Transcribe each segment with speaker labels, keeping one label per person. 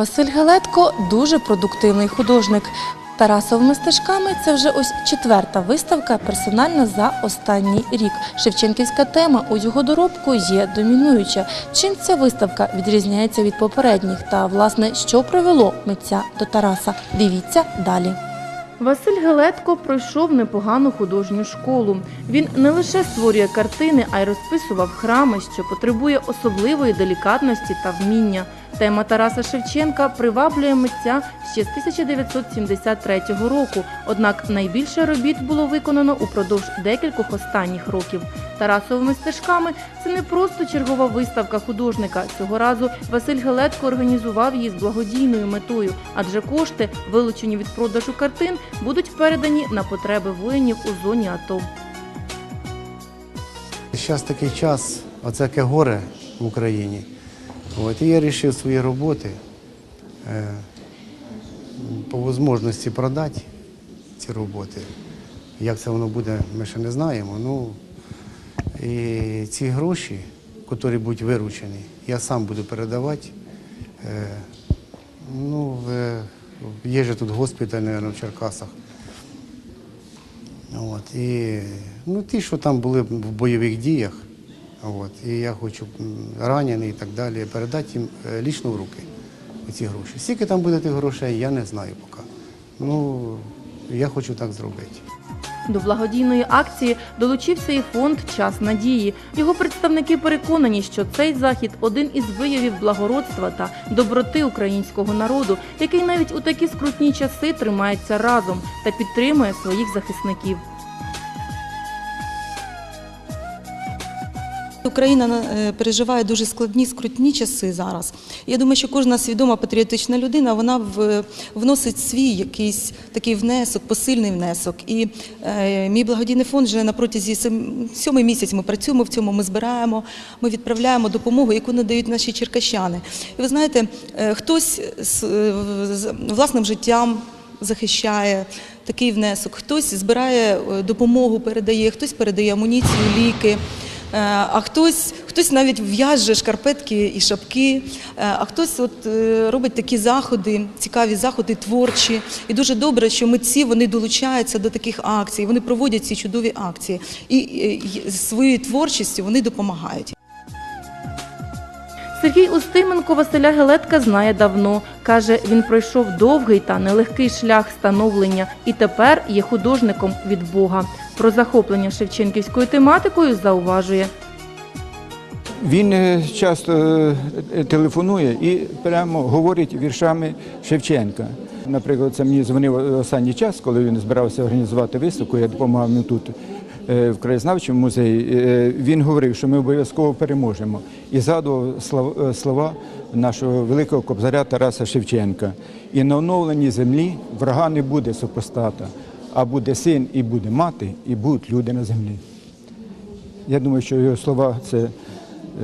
Speaker 1: Василь Галетко дуже продуктивний художник. Тарасовими стежками це вже ось четверта виставка персональна за останній рік. Шевченківська тема у його доробку є домінуюча. Чим ця виставка відрізняється від попередніх та, власне, що привело митця до Тараса? Дивіться далі. Василь Гелетко пройшов непогану художню школу. Він не лише створює картини, а й розписував храми, що потребує особливої делікатності та вміння. Тема Тараса Шевченка приваблює митця ще з 1973 року. Однак найбільше робіт було виконано упродовж декількох останніх років. Тарасовими стежками це не просто чергова виставка художника. Цього разу Василь Гелетко організував її з благодійною метою, адже кошти, вилучені від продажу картин, будуть передані на потреби воїнів у зоні АТО.
Speaker 2: Зараз такий час, оце яке горе в Україні. От, і я вирішив свої роботи е, по можливості продати ці роботи. Як це воно буде, ми ще не знаємо. Ну, і ці гроші, які будуть виручені, я сам буду передавати. Е, ну, в, є же тут госпіталь, мабуть, в Черкасах. От, і, ну, ті, що там були в бойових діях, от, і я хочу ранені і так далі, передати їм е, лічно в руки ці гроші. Скільки там буде тих грошей, я не знаю поки. Ну, я хочу так зробити.
Speaker 1: До благодійної акції долучився і фонд Час надії. Його представники переконані, що цей захід один із виявів благородства та доброти українського народу, який навіть у такі скрутні часи тримається разом та підтримує своїх захисників.
Speaker 3: Україна е, переживає дуже складні, скрутні часи зараз. Я думаю, що кожна свідома патріотична людина вона вносить свій якийсь такий внесок, посильний внесок. І е, мій благодійний фонд вже на протязі сьомий місяць ми працюємо в цьому. Ми збираємо, ми відправляємо допомогу, яку надають наші черкащани. І ви знаєте, е, хтось з, власним життям захищає такий внесок, хтось збирає допомогу, передає, хтось передає амуніцію, ліки. Е, А хтось, хтось навіть в'яже шкарпетки і шапки, е, а хтось от е, робить такі заходи, цікаві заходи творчі. І дуже добре, що митці вони долучаються до таких акцій, вони проводять ці чудові акції і, своєю творчістю вони допомагають.
Speaker 1: Сергій Устименко Василя Гелетка знає давно. Каже, він пройшов довгий та нелегкий шлях становлення і тепер є художником від Бога. Про захоплення шевченківською тематикою зауважує.
Speaker 4: Він е, часто е, телефонує і прямо говорить віршами Шевченка. Наприклад, це мені дзвонив останній час, коли він збирався організувати виставку. Я допомагав йому тут е, в краєзнавчому музеї. Він говорив, що ми обов'язково переможемо. І згадував слова нашого великого кобзаря Тараса Шевченка. І на оновленій землі врага не буде супостата, а буде син і буде мати, і будуть люди на землі. Я думаю, що його слова це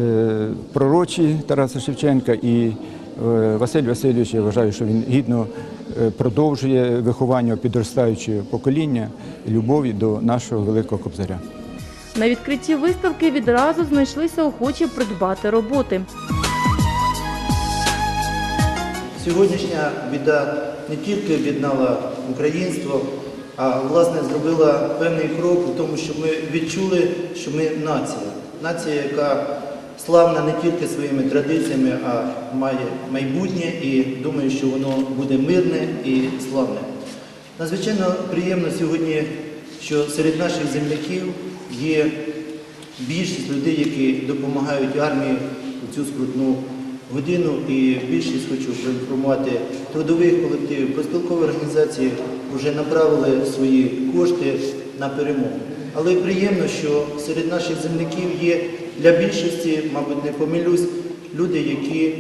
Speaker 4: е, пророчі Тараса Шевченка і е, Василь Васильович, я вважаю, що він гідно е, продовжує виховання підростаючого покоління любові до нашого великого кобзаря.
Speaker 1: На відкритті виставки відразу знайшлися охочі придбати роботи.
Speaker 5: Сьогоднішня біда не тільки об'єднала українство, а власне зробила певний крок у тому, що ми відчули, що ми нація. Нація, яка славна не тільки своїми традиціями, а має майбутнє і думаю, що воно буде мирне і славне. Надзвичайно приємно сьогодні, що серед наших земляків є більшість людей, які допомагають армії у цю скрутну годину. І більшість хочу проінформувати трудових колективів, проспілкові організації вже направили свої кошти на перемогу. Але приємно, що серед наших земляків є для більшості, мабуть, не помилюсь, люди, які е,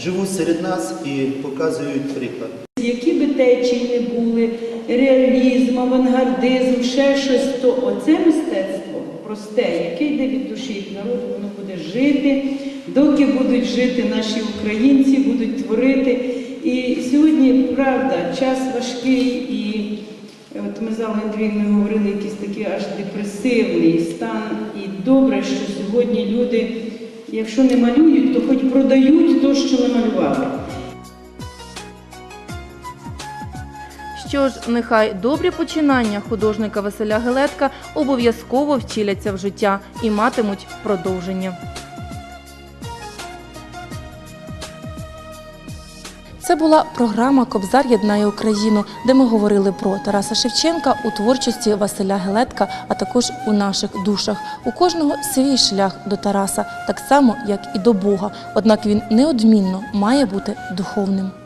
Speaker 5: живуть серед нас і показують приклад.
Speaker 6: Які би течії не були, реалізм, авангардизм, ще щось, то оце мистецтво просте, яке йде від душі від народу, воно буде жити, доки будуть жити наші українці, будуть творити. І сьогодні, правда, час важкий, і е, от ми з Аллою говорили якийсь такий аж депресивний стан. І добре, що сьогодні люди, якщо не малюють, то хоч продають те, що намалювали.
Speaker 1: Що ж, нехай добрі починання художника Василя Гелетка обов'язково втіляться в життя і матимуть продовження. Це була програма Кобзар єднає Україну, де ми говорили про Тараса Шевченка у творчості Василя Гелетка, а також у наших душах. У кожного свій шлях до Тараса, так само як і до Бога. Однак він неодмінно має бути духовним.